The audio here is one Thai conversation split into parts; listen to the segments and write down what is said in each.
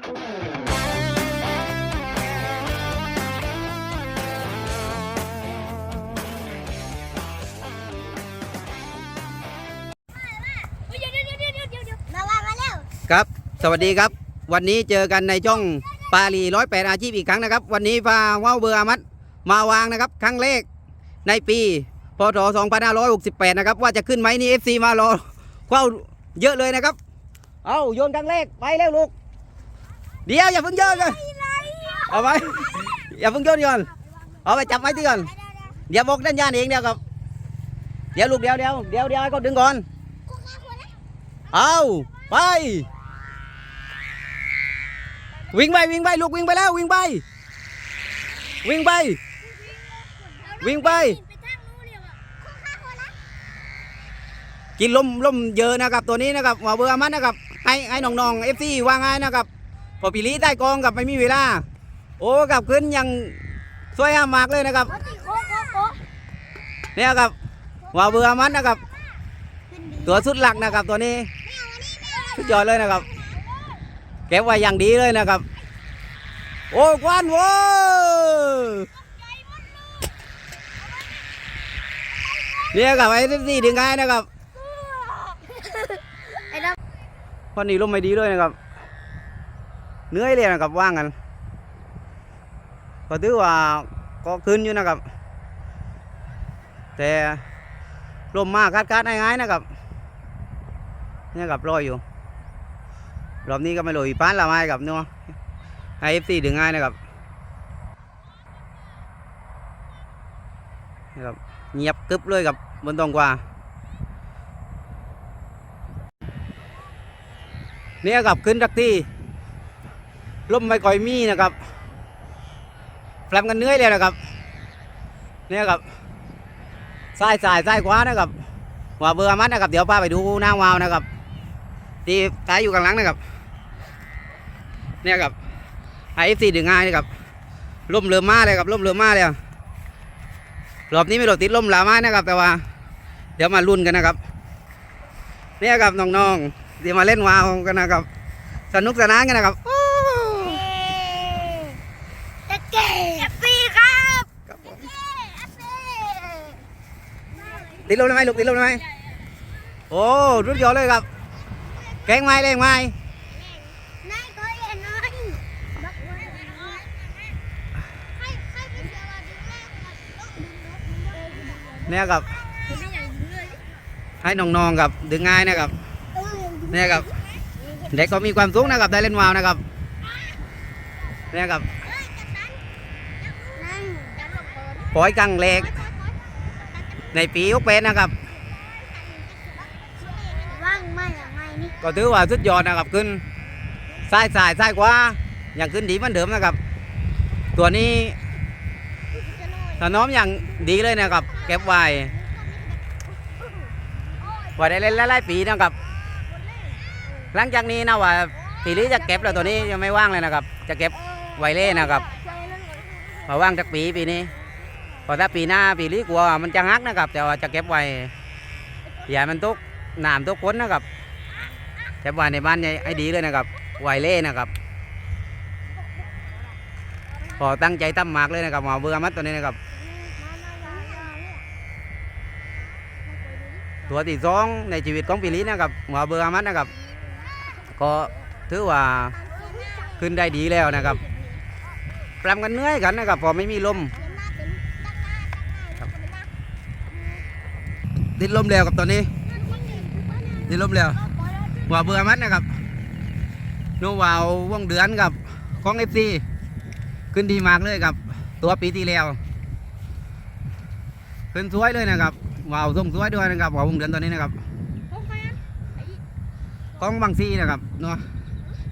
มาว่ามาแล้วครับ สวัสดีครับ วันนี้เจอกันในช่องปาลีร้อยแปดอาชีพอีกครั้งนะครับ วันนี้พาว่าวเบอร์อามัดมาวางนะครับ ครั้งแรกในปีพศ2568 นะครับ ว่าจะขึ้นไหมนี่ FC มารอเข้าเยอะเลยนะครับ เอาโยนครั้งแรกไปแล้วลูก เดี๋ยวอย่าเพิ่งโยนเลยเอาไปอย่าเพิ่งโยนก่อนเอาไปจับไว้ที่ก่อนเดี๋ยวบอกด้านยานเองเดี๋ยวครับเดี๋ยวลูกเดี๋ยวเดี๋ยวเดี๋ยวเดี๋ยวให้เขาดึงก่อนเอาไปวิ่งไปวิ่งไปลูกวิ่งไปแล้ววิ่งไป วิ่งไป วิ่งไป กินลมลมเยอะนะครับตัวนี้นะครับหัวเบอร์มันนะครับให้ให้น้องๆเอฟซีวางไงนะครับ พอปีลีใต้กองกับไม่มีเวลา โอ้กับขึ้นยังสวยงามมากเลยนะครับโค้โค้โค้เนี่ยครับหัวเบอร์มันนะครับ ตัวสุดหลักนะครับตัวนี้สุดยอดเลยนะครับเก็บไว้อย่างดีเลยนะครับ โอ้กวานโว้เนี่ยครับไอ้ที่ดึงไงนะครับไอ้ดพอนี้ลมไม่ดีเลยนะครับ เหนื่อยเลยนะครับว่างกันก็ถือว่าก็ขึ้นอยู่นะครับ แต่ลมมากคัดๆง่ายๆนะครับเนี่ยกับรอยอยู่รอบนี้ก็ไม่ลอยป้านละไม้กับเนาะไอเอฟซีดึงง่ายนะครับนะครับเงียบกึบเลยกับบนตรงกว่าเนี่ยกับขึ้นทักที่ ลมไม่ค่อยมีนะครับแฟลมกันเนื่อยเลยนะครับ เนี่ยครับซ้ายสายซ้ายขวานะครับว่าเบอร์มันนะครับ เดี๋ยวพาไปดูหน้าวาวนะครับ ที่ท้ายอยู่กลางหลังนะครับ เนี่ยครับไอเอฟซีดึงง่ายนะครับลมเรือมาเลยครับลมเรือมาเลยรอบนี้ไม่โดดติดลมหลาม้นะครับ แต่ว่า เดี๋ยวมาลุ้นกันนะครับ เนี่ยครับน้องๆที่มาเล่นวาวกันนะครับ สนุกสนานกันนะครับโอ้ จะเก๋เอฟซีครับ ครับผม เอฟซี ติดลมได้ไหมลูกติดลมได้ไหมโอ้รุดยอเลยครับแกงไม้แรงไม้เห็นน้อยบักไว้ให้ให้ไปเจอว่าดึงแรกครับดึงรถดึงรถดึงรถเนี่ยครับให้น้องๆครับดึงง่ายนะครับเนี่ยครับเด็กก็มีความสุขนะครับได้เล่นวาวนะครับเนี่ยครับปล่อยกังเล็ก ในปีอุกเป็นนะครับ ว่างไม่ยังไงนี่ก็ถือว่าสุดยอดนะครับขึ้นซ้ายสายซ้ายขวาอย่างขึ้นดีเหมือนเดิมนะครับ ตัวนี้ถนอมอย่างดีเลยนะครับ เก็บไว้ไว้ได้เล่นหลายๆปีนะครับ หลังจากนี้นะว่าปีนี้จะเก็บแล้วตัวนี้ยังไม่ว่างเลยนะครับ จะเก็บไว้เล่นนะครับพอว่างจากปีปีนี้ พอถ้าปีหน้าปีนี้กลัวมันจะหักนะครับ แต่ว่าจะเก็บไว้อย่าให้มันตกน้ำตกฝนนะครับเก็บไว้ในบ้านให้ให้ดีเลยนะครับไวเล่นะครับพอตั้งใจตั้มหมากเลยนะครับหมอเบื่อมัดตัวนี้นะครับ ตัวที่สองในชีวิตของปีนี้นะครับหมอเบื่อมัดนะครับ ก็ถือว่าขึ้นได้ดีแล้วนะครับปรำกันเหนื่อยกันนะครับพอไม่มีลม ติดลมแล้วกับตัวนี้ ติดลมแล้วหัวเบื่อมันนะครับโนวาววงเดือนกับของเอฟซีขึ้นดีมากเลยครับ ตัวปีที่แล้วขึ้นสวยเลยนะครับวาวส่งสวยด้วยนะครับหัววงเดือนตัวนี้นะครับของบางซีนะครับเนาะ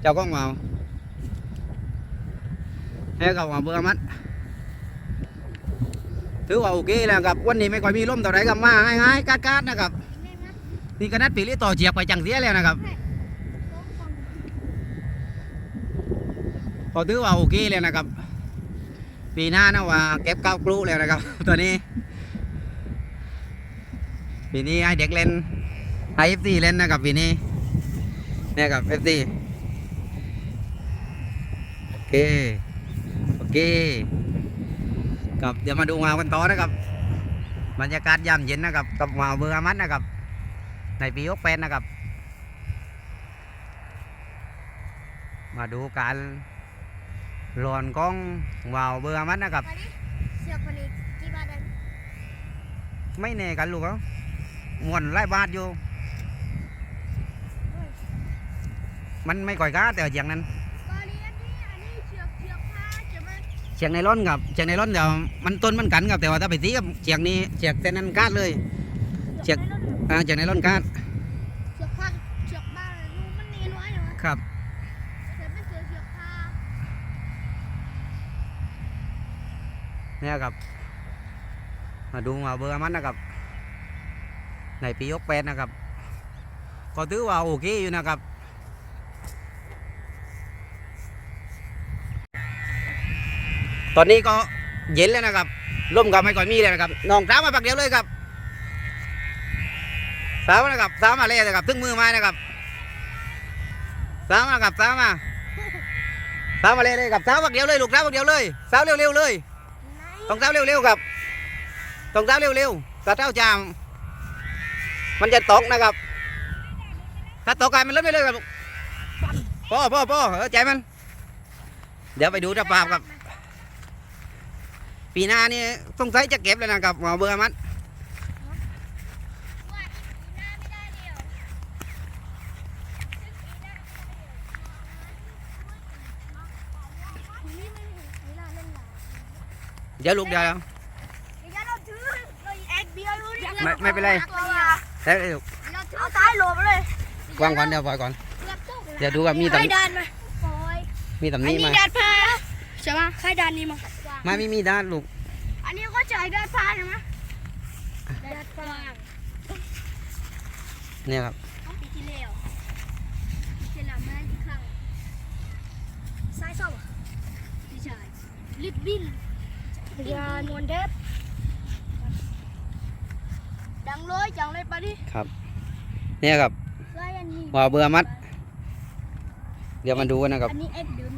เจ้าของวาวให้กับหัวเบื่อมัน ถือว่าโอเคแล้วครับวันนี้ไม่ค่อยมีลมเท่าไหรกับมาง่ายๆกาดๆนะครับนี่กนัดปีนี้ต่อเจียบไปจังเสียแล้วนะครับพอถือว่าโอเคเลยนะครับ ปีหน้านะว่าเก็บก้าวกลูแล้วนะครับ ตัวนี้ปีนี้ให้เด็กเล่นให้เอฟซีเล่นนะครับปีนี้เนี่ยครับเอฟซีโอเคโอเค ครับเดี๋ยวมาดูงาวกันต่อนะครับ บรรยากาศยามเย็นนะครับ กับงาวเบอร์อามันนะครับ ในปียกเป็นนะครับ มาดูการหลอนกล้องวาวเบอร์อามันนะครับมาดิเสือกคนนี้กี่บาทเองไม่แน่กันลูกเขามวนไล่บาทอยู่ มันไม่ก่อยก้าแต่ว่าอย่างนั้น ก็เรียนนี่อันนี้เชือกเชือกผ้าจะมา เชียงในร้อนครับเชียงในร้อนเดี๋ยวมันต้นมันกันครับแต่ว่าถ้าไปตีกับเชียงนี้เชียงเส้นนั้นกาดเลยเชือกอ่าเชียงในร้อนกาดเชือกผ้าเชือกบ้านลูกมันเนียนไว้เหรอครับแต่เป็นเสือเชือกผ้าเนี่ยครับมาดูมาเบอร์มันนะครับในปียกแปดนะครับก็ถือว่าโอเคอยู่นะครับ ตอนนี้ก็เย็นแล้วนะครับร่มก็ไม่ค่อยมีเลยนะครับน้องสาวมาปักเดียวเลยครับสาวนะครับสาวมาเลยนะครับถึงมือม้นะครับสาวมาครับสาวมาสาวมาเลยเลยครับสาวปักเดียวเลยลูกสาวปักเดียวเลยสาวเร็วๆเลยต้องเท้าเร็วๆครับต้องเท้าเร็วๆถ้าเท้าจามมันจะตกนะครับ ถ้าตกกันมันลดไปเลยครับพ่อพ่อพ่อเออใจมัน เดี๋ยวไปดูสภาพครับ ปีหน้านี่สงสัยจะเก็บแล้วนะครับหมอเบื่อมันว่าอีกปีหน้าไม่ได้เดียวปีนี้ไม่ไม่น่าเล่นหรอกเดี๋ยวลูกเดี๋ยวเดี๋ยวเราถือเราแอกเบียร์รู้ดิไม่ไม่เป็นไรเดี๋ยวลูกเราถือเอาซ้ายโหลบเลยวางก่อนเดี๋ยวปล่อยก่อนเกือบตกเดี๋ยวดูว่ามีตำใครดันมาปล่อยมีตำหอันนี้นี้มาดันพาใช่ไหมใครดันนี่มา ไม่ไม่มีด้านลูก อันนี้ก็จ่ายดันพาใช่ไหมดันพาเนี่ยครับต้องปีที่แล้วปีที่แล้วมาอีกครั้งซ้ายซ้ายพี่ชายลิดบินยานวลเดฟดังเลยจังเลยไปดิครับ เนี่ยครับซ้ายอันนี้หมอเบื่อมัด เดี๋ยวมาดูกันนะครับอันนี้เอ็กเดิม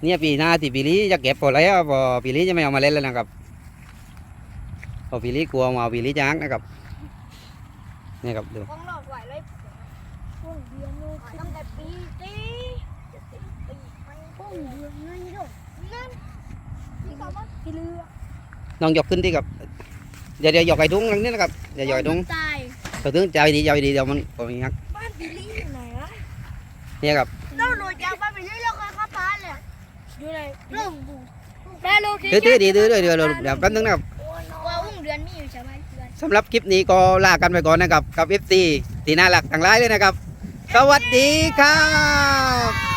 เลยใช่ไหมเนี่ยปีหน้าที่ปีนี้จะเก็บพอแล้วพอปีนี้จะไม่เอามาเล่นแล้วนะครับพอปีนี้กลัวมาเอาปีนี้จะฮักนะครับนี่ครับดูของเราไหวเลยช่วงเดือนนู้นตั้งแต่ปีตีช่วงเดือนนั่นด้วยนั่นที่เขาว่าที่เรือน้องยกขึ้นที่กับเดี๋ยวเดี๋ยวยกไอ้ทุงหลังนี้นะครับอย่ายกไอ้ทุงตายตัวถึงใจดีใจดีเดี๋ยวมันก็มีฮักบ้านบิลลี่อยู่ไหนวะเนี่ยครับเราหลุดจากบ้านบิลลี่เอยู่ไหนเรื่องบูได้ลูกที่ถือถือดีถือด้วยเดี๋ยวเดี๋ยวเดี๋ยวแป๊บนึงนะครับว่าอุ้งเดือนมีอยู่ใช่ไหมเดือนสำหรับคลิปนี้ก็ลากันไปก่อนนะครับกับ FC ตีน่ารักต่างหลายเลยนะครับ สวัสดีครับ